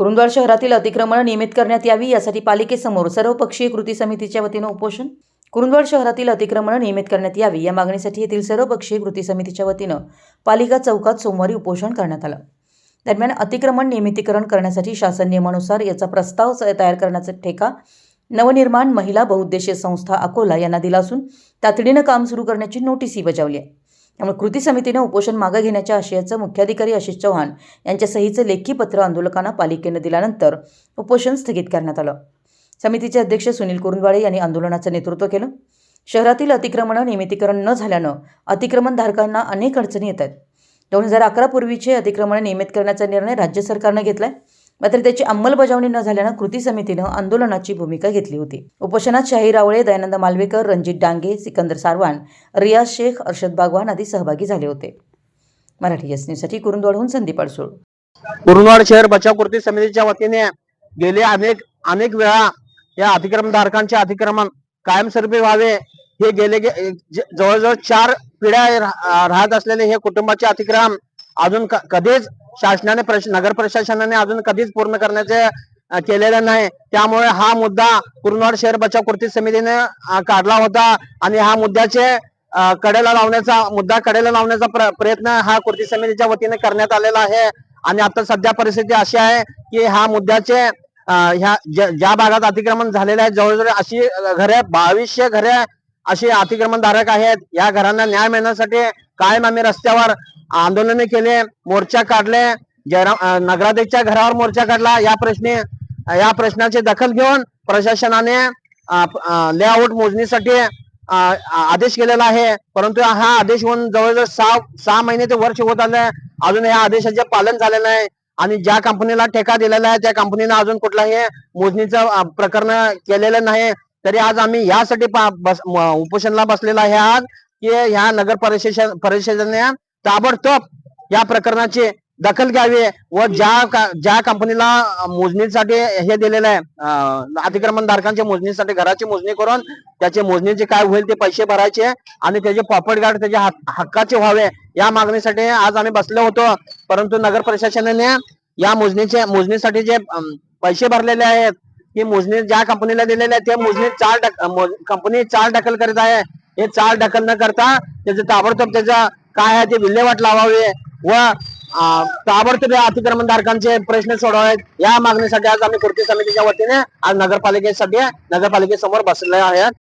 कुरुंदवाड शहरातील अतिक्रमण नियमित करण्यात यावी यासाठी पालिकेसमोर सर्वपक्षीय कृती समितीच्या वतीनं उपोषण. कुरुंदवाड शहरातील अतिक्रमण नियमित करण्यात यावी या मागणीसाठी येथील सर्वपक्षीय कृती समितीच्या वतीनं पालिका चौकात सोमवारी उपोषण करण्यात आलं. दरम्यान अतिक्रमण नियमितीकरण करण्यासाठी शासन नियमानुसार याचा प्रस्ताव स- तयार करण्याचा ठेका नवनिर्माण महिला बहुउद्देशीय संस्था अकोला यांना दिला असून तातडीनं काम सुरू करण्याची नोटीसही बजावली आहे. त्यामुळे कृती समितीनं उपोषण मागे घेण्याच्या आशयाचं मुख्याधिकारी आशिष चव्हाण यांच्या सहीचं लेखी पत्र आंदोलकांना पालिकेनं दिल्यानंतर उपोषण स्थगित करण्यात आलं. समितीचे अध्यक्ष सुनील कुरुंदवाळे यांनी आंदोलनाचं नेतृत्व केलं. शहरातील अतिक्रमणं नियमितीकरण न झाल्यानं अतिक्रमणधारकांना अनेक अडचणी येत आहेत. दोन हजार अकरा पूर्वीचे नियमित करण्याचा निर्णय राज्य सरकारनं घेतला आहे मात्र त्याची अंमलबजावणी न झाल्यानं कृती समितीनं आंदोलनाची भूमिका घेतली होती. उपोषणात शाही रावळे दयानंद मालवेकर रणजित डांगे सिकंदर सारवान रियाज शेख अर्षद बागवान आदी सहभागी झाले होते. मराठी एस न्यूजसाठी कुरुंदवाडहून संदीप अडसूळ. कुरुंदवाड शहर बचाव कृती समितीच्या वतीने गेले अनेक अनेक वेळा या अतिक्रमणधारकांचे अतिक्रमण कायमस्वरूपी व्हावे हे गेले गे- जवळजवळ चार पिढ्या राहत असलेले हे कुटुंबाचे अतिक्रम अजून कधीच शासनाने नगर प्रशासनाने अजून कधीच पूर्ण करण्याचे अ, केलेलं नाही. त्यामुळे हा मुद्दा कुरुंदवाड शहर बचाव कृती समितीने काढला होता आणि हा मुद्द्याचे कडेला लावण्याचा मुद्दा कडेला लावण्याचा प्रयत्न हा कृती समितीच्या वतीने करण्यात आलेला आहे. आणि आता सध्या परिस्थिती अशी आहे की ह्या मुद्द्याचे ह्या ज्या ज्या भागात अतिक्रमण झालेले आहे जवळजवळ अशी घरे बावीसशे घरे अशी अतिक्रमणधारक आहेत. या घरांना न्याय मिळण्यासाठी कायम आम्ही रस्त्यावर आंदोलने केले मोर्चा काढले. जयराम नगराध्यक्षच्या घरावर मोर्चा काढला. या प्रश्नी या प्रश्नाची दखल घेऊन प्रशासनाने लेआउट मोजणीसाठी आदेश केलेला आहे. परंतु हा आदेश होऊन जवळजवळ सहा सहा महिने ते वर्ष होत आलं. अजून या आदेशाचे पालन झालेलं आहे आणि ज्या कंपनीला ठेका दिलेला आहे त्या कंपनीनं अजून कुठलाही मोजणीचं प्रकरण केलेलं नाही. तरी आज आम्ही यासाठी बस- उपोषणला बसलेला आहे आज की ह्या नगर परिषद परिषदेने ताबडतोब या प्रकरणाची दखल घ्यावी व ज्या ज्या कंपनीला मोजणीसाठी हे दिलेलं आहे अतिक्रमण धारकांच्या मोजणीसाठी घराची मोजणी करून त्याचे मोजणीचे काय होईल ते पैसे भरायचे आणि त्याचे पॉपट गार्ड त्याच्या हक्काचे व्हावे या मागणीसाठी आज आम्ही बसलो होतो. परंतु नगर प्रशासनाने या मोजणीचे मोजणीसाठी जे पैसे भरलेले आहेत ही मोजणी ज्या कंपनीला दिलेले आहे ते मोजणी चार कंपनी चार दखल करीत आहे. हे चार दखल न करता त्याचं ताबडतोब त्याचं काय आहे ते विल्हेवाट लावावे व ताबडतोब या अतिक्रमणधारकांचे प्रश्न सोडवावेत. या मागणीसाठी आज आम्ही कृती समितीच्या वतीने आज नगरपालिकेसाठी नगरपालिकेसमोर बसले आहेत.